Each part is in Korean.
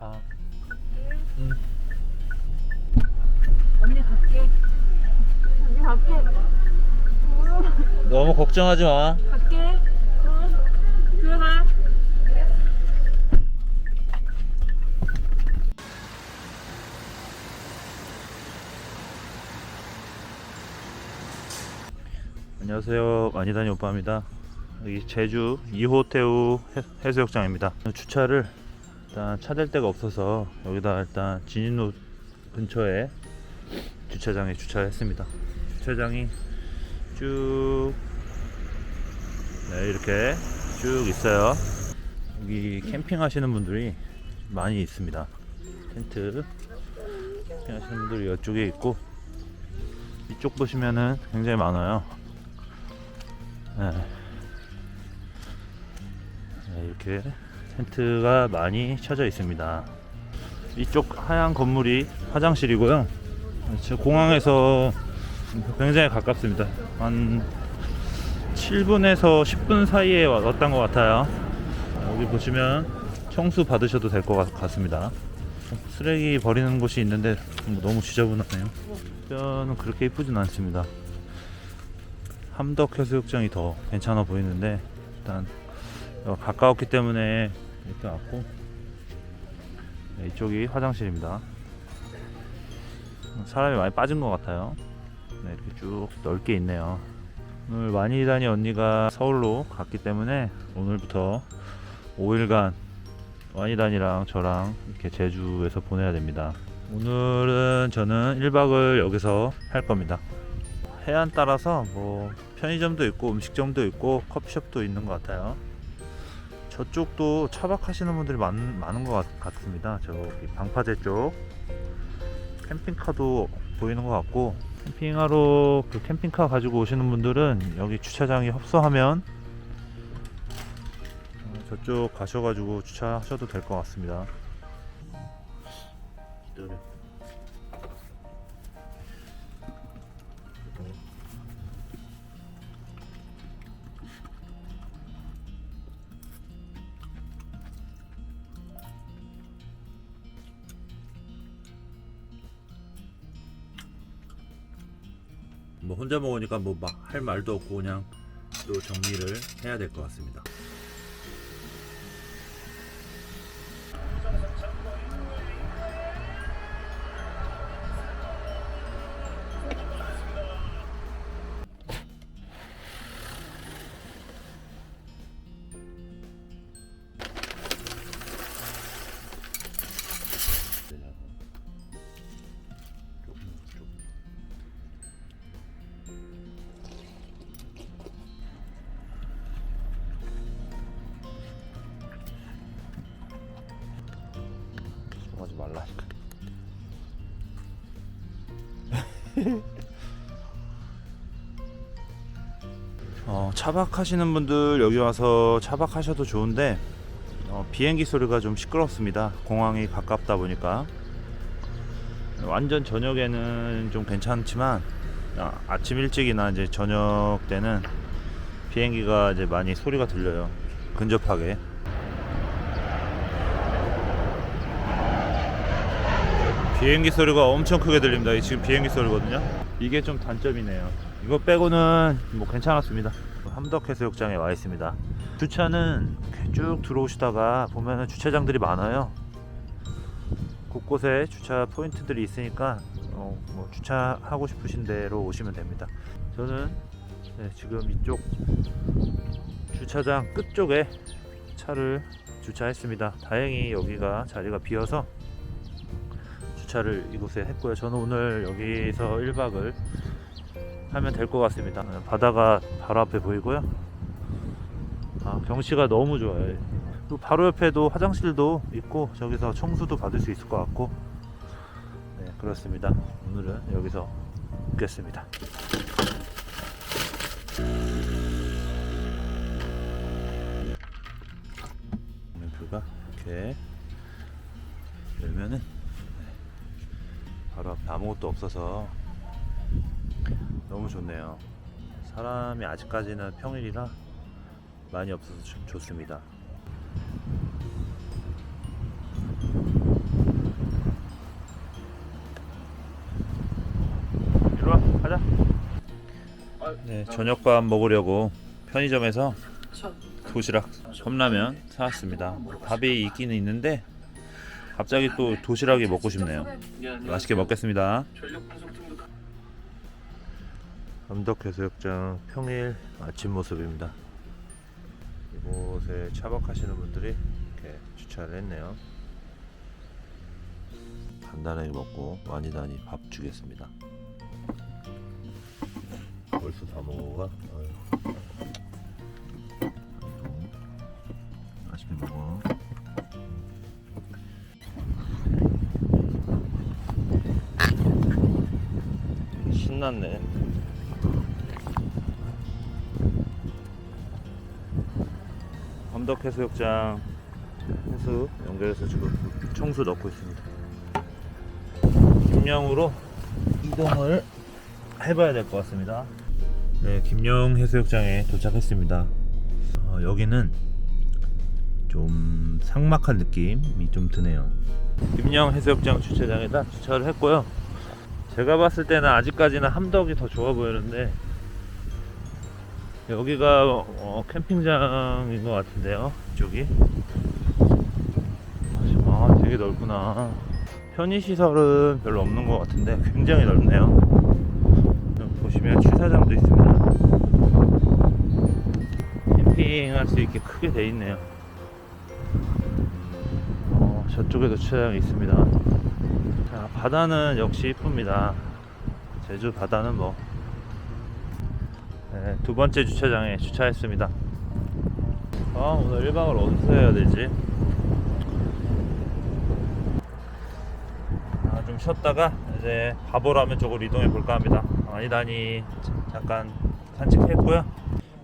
가. 언니 갈게. 언니 갈게. 응, 너무 걱정하지 마. 갈게. 응. 들어가. 안녕하세요. 많이 다니 오빠입니다. 여기 제주 2호 태우 해- 해수욕장입니다. 주차를 일단 찾을 데가 없어서 여기다 일단 진입로 근처에 주차장에 주차했습니다. 주차장이 쭉 네, 이렇게 쭉 있어요. 여기 캠핑 하시는 분들이 많이 있습니다. 텐트 캠핑 하시는 분들이 이쪽에 있고 이쪽 보시면은 굉장히 많아요. 네. 네, 이렇게 텐트가 많이 쳐져 있습니다. 이쪽 하얀 건물이 화장실이고요. 저 공항에서 굉장히 가깝습니다. 한 7분에서 10분 사이에 왔던 것 같아요. 여기 보시면 청수 받으셔도 될 것 같습니다. 쓰레기 버리는 곳이 있는데 너무 지저분하네요. 뼈는 그렇게 이쁘진 않습니다. 함덕 해수욕장이 더 괜찮아 보이는데 일단 어, 가까웠기 때문에 이렇게 왔고 네, 이쪽이 화장실입니다. 사람이 많이 빠진 것 같아요. 네, 이렇게 쭉 넓게 있네요. 오늘 많이 다니 언니가 서울로 갔기 때문에 오늘부터 5일간 와니단이랑 저랑 이렇게 제주에서 보내야 됩니다. 오늘은 저는 1박을 여기서 할 겁니다. 해안 따라서 뭐 편의점도 있고 음식점도 있고 커피숍도 있는 것 같아요. 저쪽도 차박하시는 분들이 많, 많은 것 같, 같습니다. 저기 방파제 쪽 캠핑카도 보이는 것 같고 캠핑하러 그 캠핑카 가지고 오시는 분들은 여기 주차장이 협소하면 어, 저쪽 가셔가지고 주차하셔도 될 것 같습니다. 기다려. 뭐 혼자 먹으니까 뭐 막 할 말도 없고 그냥 또 정리를 해야 될 것 같습니다. 어, 차박하시는 분들 여기 와서 차박하셔도 좋은데 어, 비행기 소리가 좀 시끄럽습니다. 공항이 가깝다 보니까 완전 저녁에는 좀 괜찮지만 아, 아침 일찍이나 이제 저녁 때는 비행기가 이제 많이 소리가 들려요. 근접하게. 비행기 소리가 엄청 크게 들립니다. 이 지금 비행기 소리거든요. 이게 좀 단점이네요. 이거 빼고는 뭐 괜찮았습니다. 함덕 해수욕장에 와 있습니다. 주차는 쭉 들어오시다가 보면은 주차장들이 많아요. 곳곳에 주차 포인트들이 있으니까 어, 뭐 주차하고 싶으신 대로 오시면 됩니다. 저는 네, 지금 이쪽 주차장 끝쪽에 차를 주차했습니다. 다행히 여기가 자리가 비어서 주차를 이곳에 했고요. 저는 오늘 여기서 1박을 하면 될 것 같습니다. 바다가 바로 앞에 보이고요. 아, 경치가 너무 좋아요. 그리고 바로 옆에도 화장실도 있고 저기서 청수도 받을 수 있을 것 같고 네 그렇습니다. 오늘은 여기서 이렇게 열면은 바로 앞에 아무것도 없어서 너무 좋네요. 사람이 아직까지는 평일이라 많이 없어서 좀 좋습니다. 일로 와, 가자. 네, 저녁밥 먹으려고 편의점에서 도시락 컵라면 사왔습니다. 밥이 있기는 있는데 갑자기 또 도시락이 먹고 싶네요. 맛있게 먹겠습니다. 암덕해수욕장 평일 아침 모습입니다. 이곳에 차박하시는 분들이 이렇게 주차를 했네요. 간단하게 먹고 많이 다니 밥 주겠습니다. 벌써 다 먹어가? 아유. 맛있게 먹어. 신났네. 함덕해수욕장 해수 연결해서 지금 청수 넣고 있습니다. 김영으로 이동을 해봐야 될 것 같습니다. 네, 김영 해수욕장에 도착했습니다. 어, 여기는 좀 삭막한 느낌이 좀 드네요. 김영 해수욕장 주차장에다 주차를 했고요. 제가 봤을 때는 아직까지는 함덕이 더 좋아 보이는데 여기가 어, 캠핑장인 것 같은데요. 이쪽이. 아, 되게 넓구나. 편의 시설은 별로 없는 것 같은데 굉장히 넓네요. 보시면 취사장도 있습니다. 캠핑할 수 있게 크게 돼 있네요. 어, 저쪽에도 주차장이 있습니다. 자, 바다는 역시 이쁩니다. 제주 바다는 뭐 네, 두 번째 주차장에 주차했습니다. 아, 오늘 1박을 어디서 해야 되지? 아, 좀 쉬었다가 이제 바보라면 쪽으로 이동해 볼까 합니다. 아니다니 잠깐 산책했고요.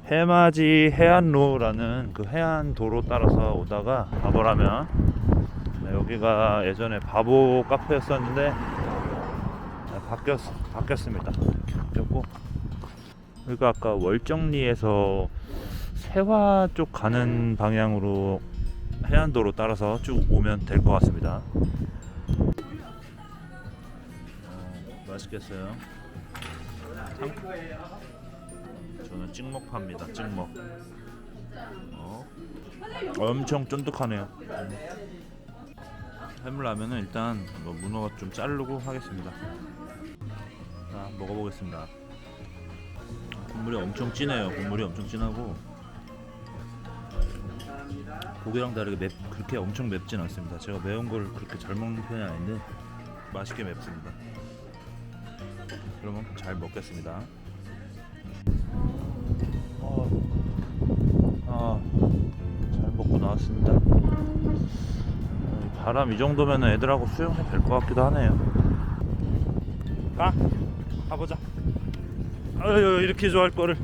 해맞이 해안로라는 그 해안 도로 따라서 오다가 바보라면 네, 여기가 예전에 바보 카페였었는데 네, 바뀌었 바뀌었습니다. 바뀌었고 여기가 아까 월정리에서 세화 쪽 가는 방향으로 해안도로 따라서 쭉 오면 될 것 같습니다. 어, 맛있겠어요. 상... 저는 찍먹 팝니다. 찍먹. 어, 엄청 쫀득하네요. 음. 해물라면은 일단 뭐 문어 좀 자르고 하겠습니다. 자 먹어보겠습니다. 국물이 엄청 진해요. 국물이 엄청 진하고 고기랑 다르게 맵 그렇게 엄청 맵진 않습니다. 제가 매운 걸 그렇게 잘 먹는 편이 아닌데 맛있게 맵습니다. 그러면 잘 먹겠습니다. 바람 이 정도면 애들하고 수영해도 될 것 같기도 하네요. 가, 가보자. 아유 이렇게 좋아할 거를.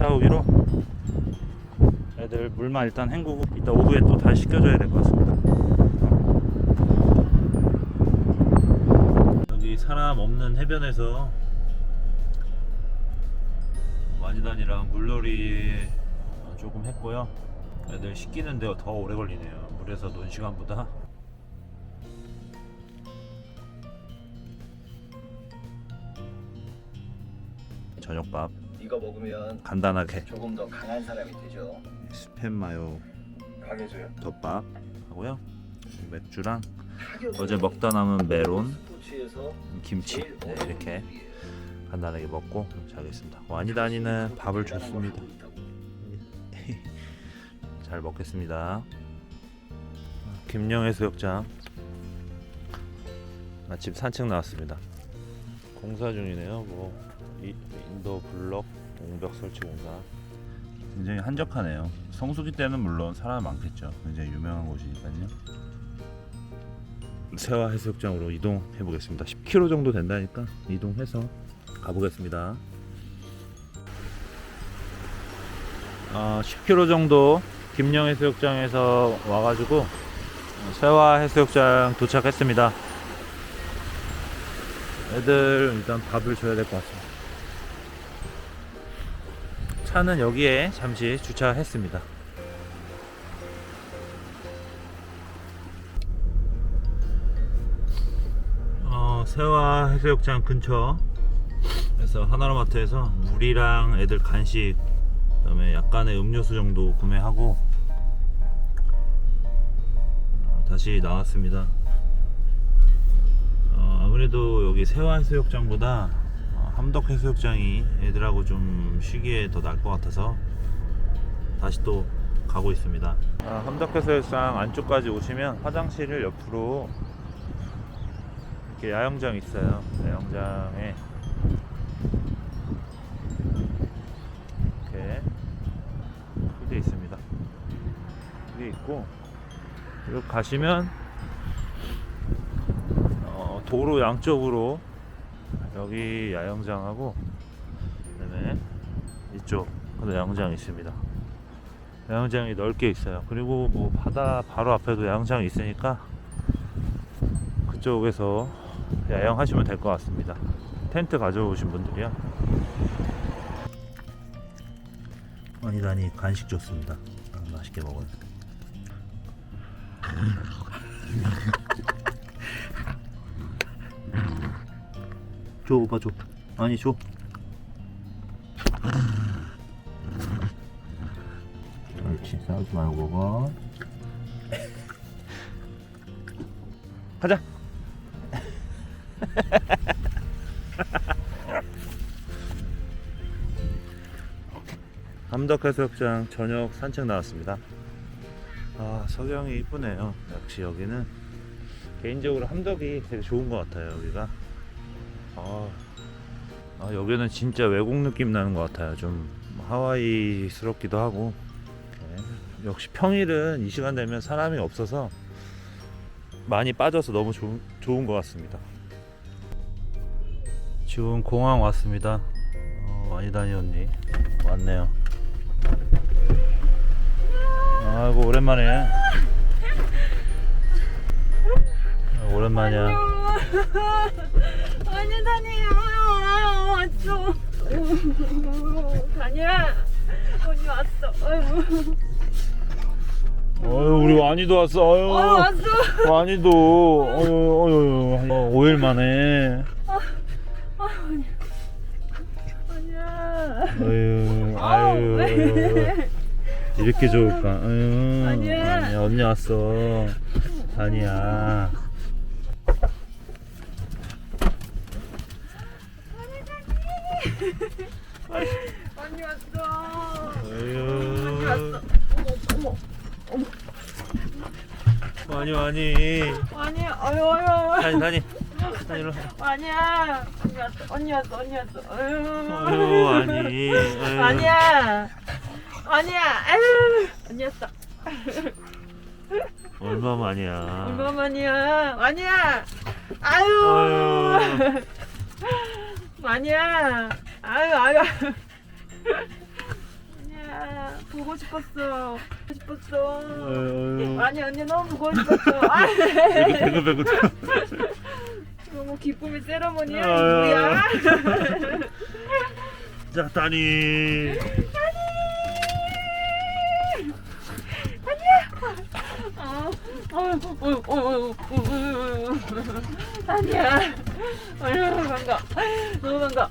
샤워기로 애들 물만 일단 헹구고 이따 오후에 또 다시 씻겨줘야 될 것 같습니다. 여기 사람 없는 해변에서 와니단이랑 물놀이 조금 했고요. 애들 씻기는데 더 오래 걸리네요. 물에서 논 시간보다. 저녁밥 이거 먹으면 간단하게 조금 더 강한 사람이 되죠. 스팸 마요 강해져요. 덮밥 하고요. 맥주랑 어제 먹다 남은 메론, 스포츠에서 김치 제일 네, 어려운 이렇게. 간단하게 먹고 자겠습니다. 와니 다니는 밥을 대단한 걸 줬습니다. 하고 있다고. 잘 먹겠습니다. 김영 해 수욕장 아침 산책 나왔습니다. 공사 중이네요. 뭐 이- 인도 블럭 옹벽 설치 공사. 굉장히 한적하네요. 성수기 때는 물론 사람 많겠죠. 굉장히 유명한 곳이니까요. 세화 해수욕장으로 이동해 보겠습니다. 10km 정도 된다니까 이동해서 가보겠습니다. 어, 10km 정도 김영 해수욕장에서 와가지고 세화 해수욕장 도착했습니다. 애들 일단 밥을 줘야 될 것 같습니다. 차는 여기에 잠시 주차했습니다. 어, 세화 해수욕장 근처에서 하나로마트에서 물이랑 애들 간식 그다음에 약간의 음료수 정도 구매하고 어, 다시 나왔습니다. 어, 아무래도 여기 세화 해수욕장보다 어, 함덕 해수욕장이 애들하고 좀 쉬기에 더 나을 것 같아서 다시 또 가고 있습니다. 아, 함덕 해수욕장 안쪽까지 오시면 화장실을 옆으로 이렇게 야영장 있어요. 야영장에 이렇게 돼 있습니다. 이게 있고 여기 가시면 어, 도로 양쪽으로 여기 야영장하고 그다음에 이쪽 야영장이 있습니다. 야영장이 넓게 있어요. 그리고 뭐 바다 바로 앞에도 야영장이 있으니까 그쪽에서 야영하시면 될 것 같습니다. 텐트 가져오신 분들이요. 아니다니 간식 줬습니다. 아, 맛있게 먹어요. 줘, 오빠 줘. 아니 줘. 그렇지, 싸우지 말고 먹어. 가자. 함덕해수욕장 저녁 산책 나왔습니다. 아 석양이 이쁘네요. 역시 여기는 개인적으로 함덕이 되게 좋은 것 같아요. 여기가 아, 아, 여기는 진짜 외국 느낌 나는 것 같아요. 좀 하와이스럽기도 하고 이렇게. 역시 평일은 이 시간 되면 사람이 없어서 많이 빠져서 너무 좋은, 좋은 것 같습니다. 지금 공항 왔습니다. 어, 많이 다녔니? 왔네요. 아이고 오랜만에. 아, 오랜만이야. 아니 다니요 왔어 다니야 언니 왔어 어휴 어유 우리 완이도 왔어. 어 어유 왔어 완이도 어유 어유 어, 5일 만에. 아니야 어유 아유 왜? 이렇게 좋을까? 아유 아니야. 아니야, 언니 왔어. 아니야. 언니 왔어. 언니 왔어. 어머 어머 많이 많이. 아니 어휴 어휴 다니 다니. 다니로. 아니야. 언니 왔어 언니 왔어 언니 왔어. 어휴 어유 아니. 어휴. 아니야. 아니야. 아유. 언니 왔어. 얼마만이야. 얼마만이야. 아니야. 아유. 아유. 아니야 아유 아유 아니야 보고 싶었어 보고 싶었어. 아니 언니 너무 보고 싶었어 아, 배구 배구. 너무 기쁨의 세레모니야 아유. 뭐야 자 다니. 아니야. 어이구, 반가. 너무 반가.